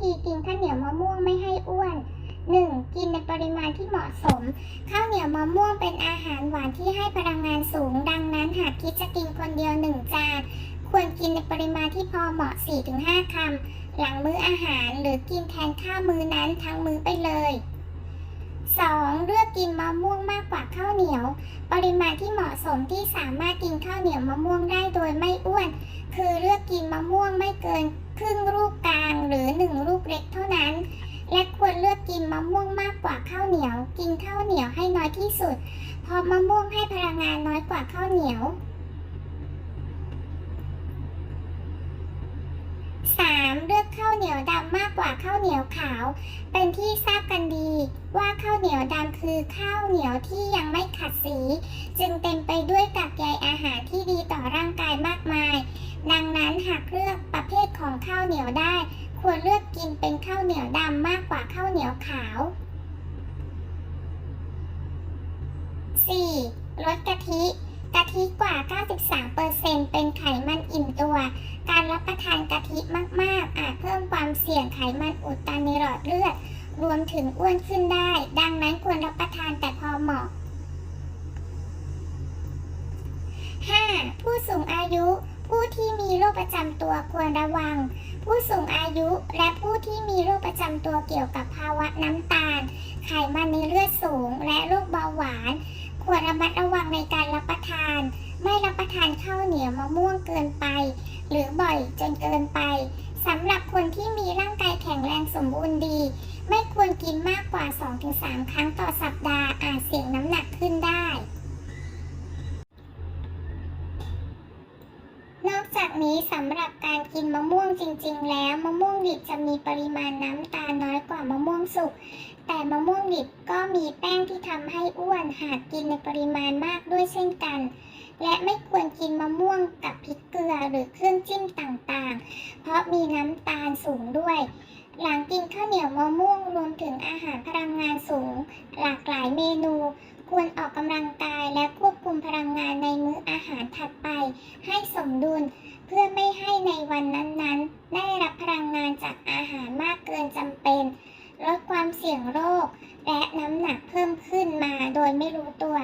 ธีกินข้าวเหนียวมะม่วงไม่ให้อ้วน 1. กินในปริมาณที่เหมาะสม ข้าวเหนียวมะม่วงเป็นอาหารหวานที่ให้พลังงานสูง ดังนั้นหากคิดจะกินคนเดียว 1 จาน ควรกินในปริมาณที่พอเหมาะ 4-5 คำ หลังมื้ออาหารหรือกินแทนข้าวมื้อนั้นทั้งมื้อไปเลย 2. เลือกกินมะม่วงมากกว่าข้าวเหนียว ปริมาณที่เหมาะสมที่สามารถกินข้าวเหนียวมะม่วงได้โดยไม่อ้วน คือเลือกกินมะม่วงไม่เกินครึ่งลูกกลางหรือหนึ่งลูกเล็กเท่านั้น และควรเลือกกินมะม่วงมากกว่าข้าวเหนียว กินข้าวเหนียวให้น้อยที่สุด เพราะมะม่วงให้พลังงานน้อยกว่าข้าวเหนียว 3. เลือกข้าวเหนียวดำมากกว่าข้าวเหนียวขาว เป็นที่ทราบกันดี ว่าข้าวเหนียวดำคือข้าวเหนียวที่ยังไม่ขัดสี จึงเต็มไปด้วยกากใยอาหารที่ดีต่อร่างกายมากมาย ดังนั้นหากเลือกประเภทของข้าวเหนียวได ควรเลือกกินเป็นข้าวเหนียวดำมากกว่าข้าวเหนียวขาว 4. ลดกะทิกะทิกว่า 93%เป็นไขมันอิ่มตัว การรับประทานกะทิมาก ๆ อาจเพิ่มความเสี่ยงไขมันอุดตันในหลอดเลือด รวมถึงอ้วนขึ้นได้ ดังนั้นควรรับประทานแต่พอเหมาะ 5. ผู้สูงอายุ ผู้ที่มีโรคประจำตัวควรระวัง ผู้สูงอายุและผู้ที่มีโรคประจำตัวเกี่ยวกับภาวะน้ำตาล ไขมันในเลือดสูง และโรคเบาหวาน ควรระมัดระวังในการรับประทาน ไม่รับประทานข้าวเหนียวมะม่วงเกินไป หรือบ่อยจนเกินไปสำหรับคนที่มีร่างกายแข็งแรงสมบูรณ์ดี ไม่ควรกินมากกว่า 2-3 ครั้งต่อสัปดาห์อาจเสี่ยงน้ำหนักขึ้นได้ นอกจาก นี้สำหรับการกินมะม่วงจริง ๆ แล้วมะม่วงดิบจะมีปริมาณน้ำตาลน้อยกว่ามะม่วงสุก แต่มะม่วงดิบก็มีแป้งที่ทำให้อ้วนหากกินในปริมาณมากด้วยเช่นกัน และไม่ควรกินมะม่วงกับพริกเกลือหรือเครื่องจิ้มต่างๆ เพราะมีน้ำตาลสูงด้วย หลังกินข้าวเหนียวมะม่วงรวมถึงอาหารพลังงานสูง หลากหลายเมนูควรออกกำลังกายและควบคุมพลังงานในมื้ออาหารถัดไปให้สมดุล เพื่อไม่ให้ในวันนั้นๆ ได้รับพลังงานจากอาหารมากเกินจำเป็น ลดความเสี่ยงโรค และน้ำหนักเพิ่มขึ้นมาโดยไม่รู้ตัว